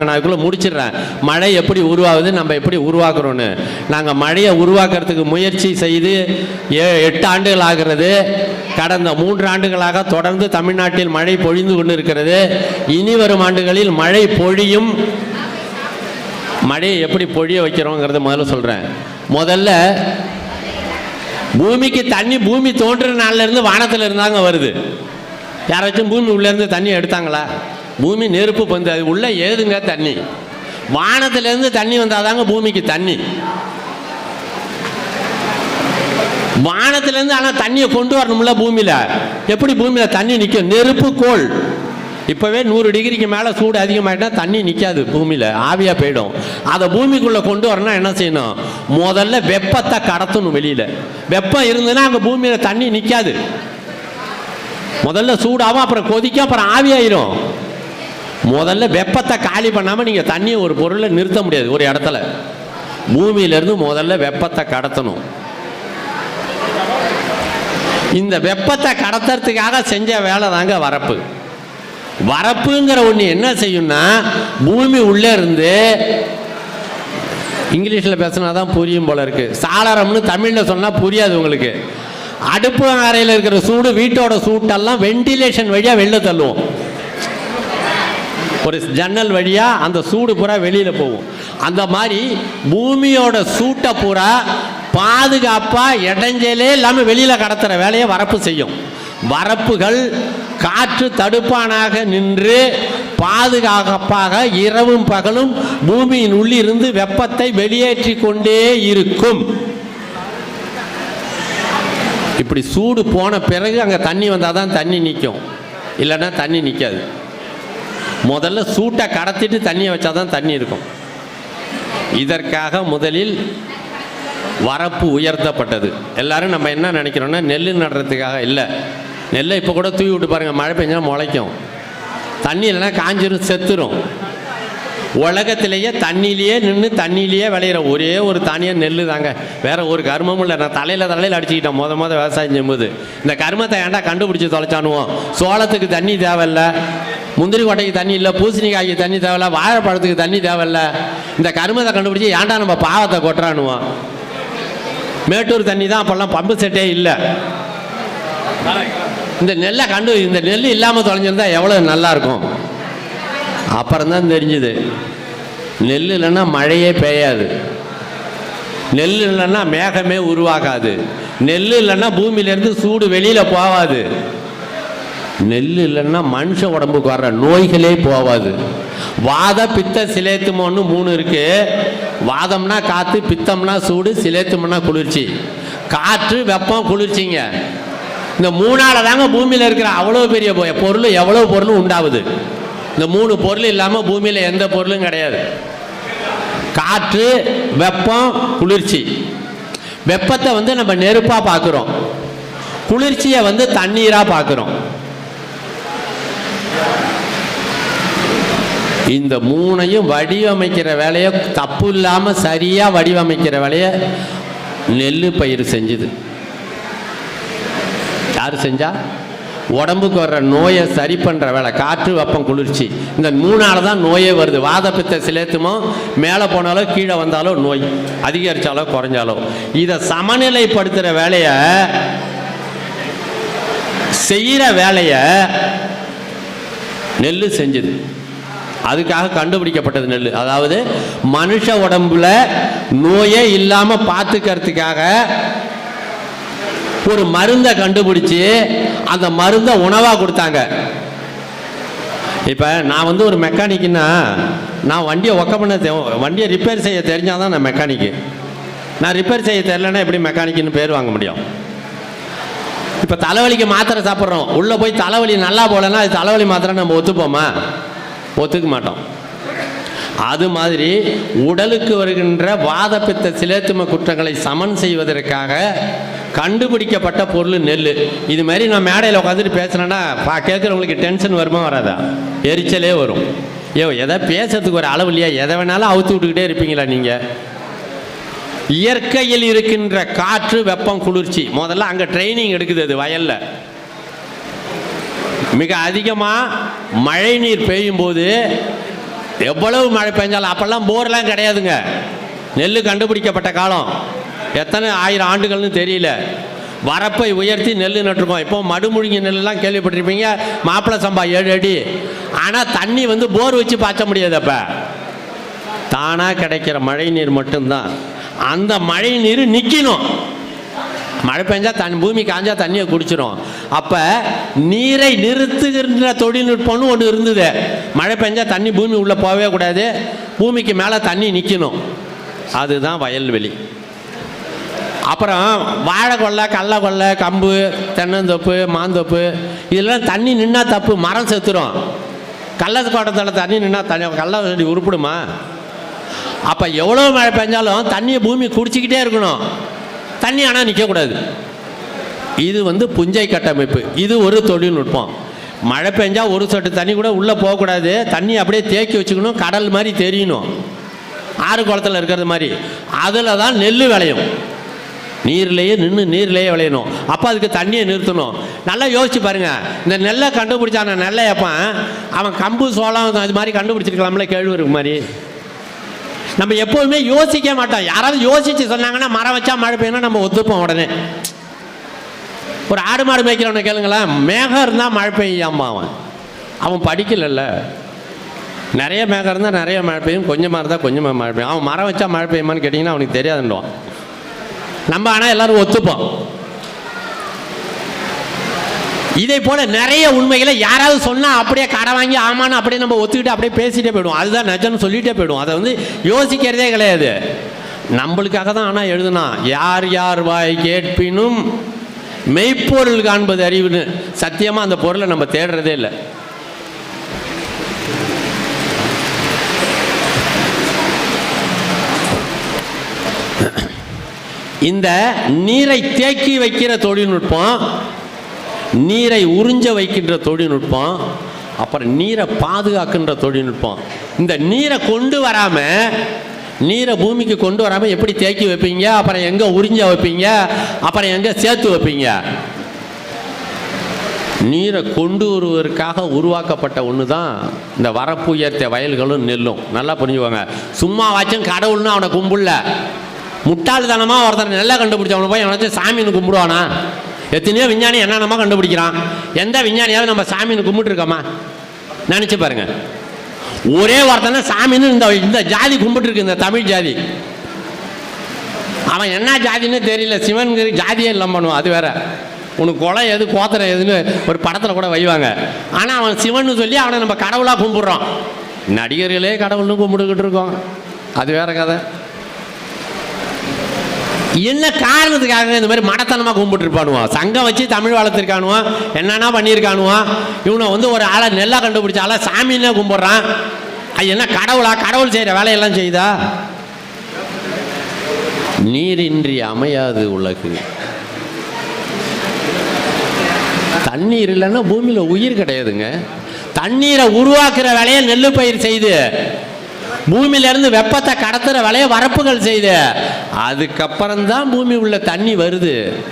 நான் அதுக்குள்ளே முடிச்சிடுறேன். மழை எப்படி உருவாகுது நம்ம எப்படி உருவாக்குறோன்னு நாங்கள் மழையை உருவாக்குறதுக்கு முயற்சி செய்து ஏ எட்டு ஆண்டுகள் ஆகிறது. கடந்த மூன்று ஆண்டுகளாக தொடர்ந்து தமிழ்நாட்டில் மழை பொழிந்து கொண்டு இருக்கிறது இனி வரும் ஆண்டுகளில் மழை பொழியும். மழையை எப்படி பொழிய வைக்கிறோங்கிறத முதல்ல சொல்கிறேன் முதல்ல பூமிக்கு தண்ணி பூமி தோன்றுற நாள்ல இருந்து வானத்தில் இருந்தாங்க வருது. யாராச்சும் பூமி உள்ளேருந்து தண்ணி எடுத்தாங்களா? பூமி நெருப்பு பந்து அது உள்ள ஏதுங்க தண்ணி? வானத்திலேருந்து தண்ணி வந்தாதாங்க பூமிக்கு தண்ணி. வானத்திலேருந்து ஆனால் தண்ணியை கொண்டு வரணும்ல பூமியில். எப்படி பூமியில் தண்ணி நிற்கும் நெருப்பு கோள். இப்போவே நூறு டிகிரிக்கு மேலே சூடு அதிகமாகிட்டால் தண்ணி நிற்காது பூமியில் ஆவியாக போயிடும். அதை பூமிக்குள்ளே கொண்டு வரணும்னா என்ன செய்யணும்? முதல்ல வெப்பத்தை கடத்தணும் வெளியில். வெப்பம் இருந்ததுன்னா அங்கே பூமியில் தண்ணி நிற்காது முதல்ல சூடாகும் அப்புறம் கொதிக்கும் அப்புறம் ஆவியாயிரும். முதல்ல வெப்பத்தை காலி பண்ணாமல் நீங்கள் தண்ணியை ஒரு பொருளை நிறுத்த முடியாது ஒரு இடத்துல. பூமியிலேருந்து முதல்ல வெப்பத்தை கடத்தணும். இந்த வெப்பத்தை கடத்துறதுக்காக செஞ்ச வேலை தாங்க வரப்பு. வரப்புங்கிற ஒன்று என்ன செய்யும்னா பூமி உள்ளே இருந்து இங்கிலீஷில் பேசினா தான் புரியும் போல இருக்கு. சாளரம்னு தமிழில் சொன்னால் புரியாது உங்களுக்கு. அடுப்பு அறையில் இருக்கிற சூடு வீட்டோட சூட்டெல்லாம் வெண்டிலேஷன் வழியாக வெளில தள்ளுவோம். ஒரு ஜன்னல் வழியாக அந்த சூடு பூரா வெளியில் போகும். அந்த மாதிரி பூமியோட சூட்டை பூரா பாதுகாப்பாக இடைஞ்சலே இல்லாமல் வெளியில் கடத்துகிற வேலையை வரப்பு செய்யும். வரப்புகள் காற்று தடுப்பானாக நின்று பாதுகாப்பாக இரவும் பகலும் பூமியின் உள்ளிருந்து வெப்பத்தை வெளியேற்றி கொண்டே இருக்கும். இப்படி சூடு போன பிறகு அங்கே தண்ணி வந்தால் தான் தண்ணி நிற்கும் இல்லைன்னா தண்ணி நிற்காது முதல்ல சூட்டை கடத்திட்டு தண்ணியை வச்சா தான் தண்ணி இருக்கும். இதற்காக முதலில் வரப்பு உயர்த்தப்பட்டது. எல்லாரும் நம்ம என்ன நினைக்கிறோன்னா நெல் நடுறதுக்காக இல்லை. நெல்லை இப்போ கூட தூவி விட்டு பாருங்கள் மழை பெஞ்சா முளைக்கும். தண்ணி இல்லைன்னா காஞ்சிரும் செத்துரும். உலகத்திலேயே தண்ணியிலேயே நின்று தண்ணியிலேயே விளையிற ஒரே ஒரு தானியம் நெல் தாங்க வேற ஒரு கர்மமும் இல்லை. நான் தலையில் தலையில் அடிச்சுக்கிட்டேன். மொத மொதல் விவசாயம் செய்யும்போது. இந்த கர்மத்தை ஏன்டா கண்டுபிடிச்சி தொலைச்சானுவோம்? சோளத்துக்கு தண்ணி தேவையில்ல. முந்திரி கொட்டைக்கு தண்ணி இல்லை. பூசணிக்காய்க்கு தண்ணி தேவையில்ல. வாழைப்பழத்துக்கு தண்ணி தேவையில்ல. இந்த கருமத்தை கண்டுபிடிச்சி ஏன்டா நம்ம பாவத்தை கொட்டுறானுவோம்? மேட்டூர் தண்ணி தான் அப்போல்லாம் பம்பு செட்டே இல்லை. இந்த நெல்லை கண்டு இந்த நெல் இல்லாமல் தொலைஞ்சிருந்தா எவ்வளோ நல்லாயிருக்கும் அப்புறம்தான் அப்புறம் தான் தெரிஞ்சுது. நெல் இல்லைன்னா மழையே பெய்யாது. நெல் இல்லைன்னா மேகமே உருவாகாது. நெல் இல்லைன்னா பூமியிலேருந்து சூடு வெளியில் போகாது. நெல் இல்லைன்னா மனுஷ உடம்புக்கு வர்ற நோய்களே போகாது. வாத பித்த சிலேத்துமோன்னு மூணு இருக்கு. வாதம்னா காற்று பித்தம்னா சூடு சிலேத்துமன்னா குளிர்ச்சி. காற்று வெப்பம் குளிர்ச்சிங்க. இந்த மூணால தாங்க பூமியில் இருக்கிற அவ்வளோ பெரிய பொ- பொருள் எவ்வளோ பொருளும் உண்டாகுது இந்த மூணு பொருள் இல்லாமல் பூமியில் எந்த பொருளும் கிடையாது. காற்று வெப்பம் குளிர்ச்சி. வெப்பத்தை வந்து நம்ம நெருப்பாக பார்க்குறோம் குளிர்ச்சியை வந்து தண்ணீராக பார்க்குறோம் இந்த மூணையும் வடிவமைக்கிற வேலையை தப்பு இல்லாமல் சரியாக வடிவமைக்கிற வேலையை நெல் பயிர் செஞ்சுது. யார் செஞ்சா? உடம்புக்கு வர்ற நோயை சரி பண்ணுற வேலை. காற்று வெப்பம் குளிர்ச்சி. இந்த மூணால் தான் நோயே வருது. வாதப்பித்தை சிலேத்துமோ மேலே போனாலோ கீழே வந்தாலோ நோய். அதிகரித்தாலோ குறைஞ்சாலோ. இதை சமநிலைப்படுத்துகிற வேலையை செய்கிற வேலையை நெல் செஞ்சுது. அதுக்காக கண்டுபிடிக்கப்பட்டது நெல் அதாவது மனுஷ உடம்புல நோயே இல்லாமல் பார்த்துக்கிறதுக்காக ஒரு மருந்தை கண்டுபிடிச்சி அந்த மருந்தை உணவாக கொடுத்தாங்க. இப்போ நான் வந்து ஒரு மெக்கானிக்குன்னா நான் வண்டியை ஒக்க பண்ண வண்டியை ரிப்பேர் செய்ய தெரிஞ்சால் தான் நான் மெக்கானிக்கு. நான் ரிப்பேர் செய்ய தெரிலன்னா எப்படி மெக்கானிக்குன்னு பேர் வாங்க முடியும்? இப்போ தலைவலிக்கு மாத்திரை சாப்பிட்றோம். உள்ளே போய் தலைவலி நல்லா போகலன்னா அது தலைவலி மாத்திரை நம்ம ஒத்துப்போமா? ஒத்துக்க மாட்டோம். அது மாதிரி உடலுக்கு வருகின்ற வாதப்பித்த சிலேத்தும குற்றங்களை சமன் செய்வதற்காக கண்டுபிடிக்கப்பட்ட பொருள் நெல் இது மாதிரி நான் மேடையில் உட்காந்துட்டு பேசுனேன்னா பா கேட்குறவங்களுக்கு டென்ஷன் வருமா வராதா? எரிச்சலே வரும். ஐயோ எதை பேசுறதுக்கு ஒரு அளவு இல்லையா? எதை வேணாலும் அவுத்து விட்டுக்கிட்டே இருப்பீங்களா நீங்கள் இயற்கையில் இருக்கின்ற காற்று வெப்பம் குளிர்ச்சி. முதல்ல அங்கே ட்ரைனிங் எடுக்குது அது வயலில். மிக அதிகமாக மழை நீர் பெய்யும் போது எவ்வளவு மழை பெஞ்சாலும் அப்போல்லாம் போர்லாம் கிடையாதுங்க. நெல் கண்டுபிடிக்கப்பட்ட காலம். எத்தனை ஆயிரம் ஆண்டுகள்னு தெரியல. வரப்பை உயர்த்தி நெல் நட்டுருக்கோம். இப்போ மடுமுழுங்கி நெல்லாம் கேள்விப்பட்டிருப்பீங்க. மாப்பிள்ளை சம்பா ஏழு அடி. ஆனால் தண்ணி வந்து போர் வச்சு பாய்ச்ச முடியாது அப்போ. தானாக கிடைக்கிற மழை நீர் மட்டும்தான். அந்த மழை நீர் நிற்கணும் மழை பெஞ்சா தண்ணி பூமி காஞ்சா தண்ணியை குடிச்சிடும் அப்போ நீரை நிறுத்துகின்ற தொழில்நுட்பம்னு ஒன்று இருந்தது. மழை பெஞ்சா தண்ணி பூமி உள்ளே போகவே கூடாது. பூமிக்கு மேலே தண்ணி நிற்கணும் அதுதான் வயல்வெளி. அப்புறம் வாழை கொல்லை கடல கொல்லை கம்பு தென்னந்தோப்பு மாந்தோப்பு இதெல்லாம் தண்ணி நின்னா தப்பு மரம் செத்துரும். கள்ளத்தோட்டத்தில் தண்ணி நின்னா தண்ணி கள்ள செடி உருப்பிடுமா? அப்போ எவ்வளோ மழை பெஞ்சாலும் தண்ணியை பூமி குடிச்சிக்கிட்டே இருக்கணும். தண்ணி ஆனால் நிற்கக்கூடாது இது வந்து புஞ்சை கட்டமைப்பு. இது ஒரு தொழில்நுட்பம். மழை பெஞ்சால் ஒரு சொட்டு தண்ணி கூட உள்ளே போகக்கூடாது. தண்ணி அப்படியே தேக்கி வச்சுக்கணும். கடல் மாதிரி தெரியணும். ஆறு குளத்தில் இருக்கிறது மாதிரி. அதில் தான் நெல் விளையும். நீர்லேயே நின்று நீர்லேயே விளையணும். அப்போ அதுக்கு தண்ணியை நிறுத்தணும். நல்லா யோசிச்சு பாருங்க. இந்த நெல்லை கண்டுபிடிச்சான நெல்லை நெல்லையப்பன் அவன் கம்பு சோளம் இது மாதிரி கண்டுபிடிச்சிருக்கலாம்ல கேழ்வரகு மாதிரி. நம்ம எப்போதுமே யோசிக்க மாட்டோம். யாராவது யோசிச்சு சொன்னாங்கன்னா மரம் வச்சா மழை பெய்யணும் நம்ம ஒத்துப்போம் உடனே. ஒரு ஆடு மாடு மேய்க்கிறவனை கேளுங்களேன். மேகம் இருந்தால் மழை பெய்யாமா அவன். அவன் படிக்கலைல்ல. நிறைய மேகம் இருந்தால் நிறைய மழை பெய்யும். கொஞ்சமாக இருந்தால் கொஞ்சமாக மழை பெய்யும். அவன் மரம் வச்சா மழை பெய்யுமான்னு கேட்டிங்கன்னா அவனுக்கு தெரியாதுன்னுவான். நம்ம ஆனால் எல்லாரும் ஒத்துப்போம். இதே போல நிறைய உண்மைகளை யாராவது சொன்னா அப்படியே கடை வாங்கி ஆமான்னு அப்படியே நம்ம ஒத்துக்கிட்டு அப்படியே பேசிட்டே போயிடுவோம். அதுதான் நிஜம்னு சொல்லிட்டே போயிடுவோம். அதை வந்து யோசிக்கிறதே கிடையாது. நம்மளுக்காக தான் ஆனால் எழுதுனா யார் யார் வாய் கேட்பினும் மெய்ப்பொருள் காண்பது அறிவுன்னு. சத்தியமாக அந்த பொருளை நம்ம தேடுறதே இல்லை. இந்த நீரை தேக்கி வைக்கிற தொழில்நுட்பம் நீரை உறிஞ்ச வைக்கின்ற தொழில்நுட்பம் அப்புறம் நீரை பாதுகாக்கின்ற தொழில்நுட்பம். இந்த நீரை கொண்டு வராம நீரை பூமிக்கு கொண்டு வராமல் எப்படி தேக்கி வைப்பீங்க? அப்புறம் எங்கே உறிஞ்ச வைப்பீங்க? அப்புறம் எங்கே சேர்த்து வைப்பீங்க? நீரை கொண்டு வருவதற்காக உருவாக்கப்பட்ட ஒன்று தான் இந்த வரப்பு உயர்த்த வயல்களும் நெல்லும். நல்லா புரிஞ்சுக்கோங்க. சும்மா வாச்சும் கடவுள்னு அவனை கும்பிடல. முட்டாள்தனமாக ஒருத்தர் நல்லா கண்டுபிடிச்சவனை போய் அவனை சாமின்னு கும்பிடுவானா? எத்தனையோ விஞ்ஞானி என்னென்னமா கண்டுபிடிக்கிறான். எந்த விஞ்ஞானியாவது நம்ம சாமின்னு கும்பிட்டுருக்கோமா? நினச்சி பாருங்க. ஒரே ஒருத்தனை சாமின்னு இந்த இந்த ஜாதி கும்பிட்டுருக்கு இந்த தமிழ் ஜாதி. அவன் என்ன ஜாதின்னு தெரியல. சிவன்கிற ஜாதியே இல்லாம பண்ணுவான். அது வேற. உனக்கு குளம் எது கோத்திரம் எதுன்னு ஒரு படத்தில் கூட வைவாங்க. ஆனால் அவன் சிவன்னு சொல்லி அவனை நம்ம கடவுளாக கும்பிட்றோம். நடிகர்களே கடவுள்னு கும்பிட்டுக்கிட்டு இருக்கோம். அது வேற கதை. என்ன காரணத்துக்காக இந்த மாதிரி மடத்தனமாக கும்பிட்டுருப்பானுவா? சங்கம் வச்சு தமிழ் வளர்த்துருக்கானுவான் என்னென்ன பண்ணியிருக்கானுவான் இவனை வந்து ஒரு ஆளை நெல்லா கண்டுபிடிச்ச ஆளை சாமின்னே கும்பிட்றான். அது என்ன கடவுளா? கடவுள் செய்கிற வேலையெல்லாம் செய்தா நீரின்றி அமையாது உலகு. தண்ணீர் இல்லைன்னா பூமியில் உயிர் கிடையாதுங்க. தண்ணீரை உருவாக்குற வேலையை நெல் பயிர் செய்து. பூமியிலிருந்து வெப்பத்தை கடத்துகிற வேலையை வரப்புகள் செய்து. அதுக்கப்புறம் தான் பூமி உள்ள தண்ணி வருது.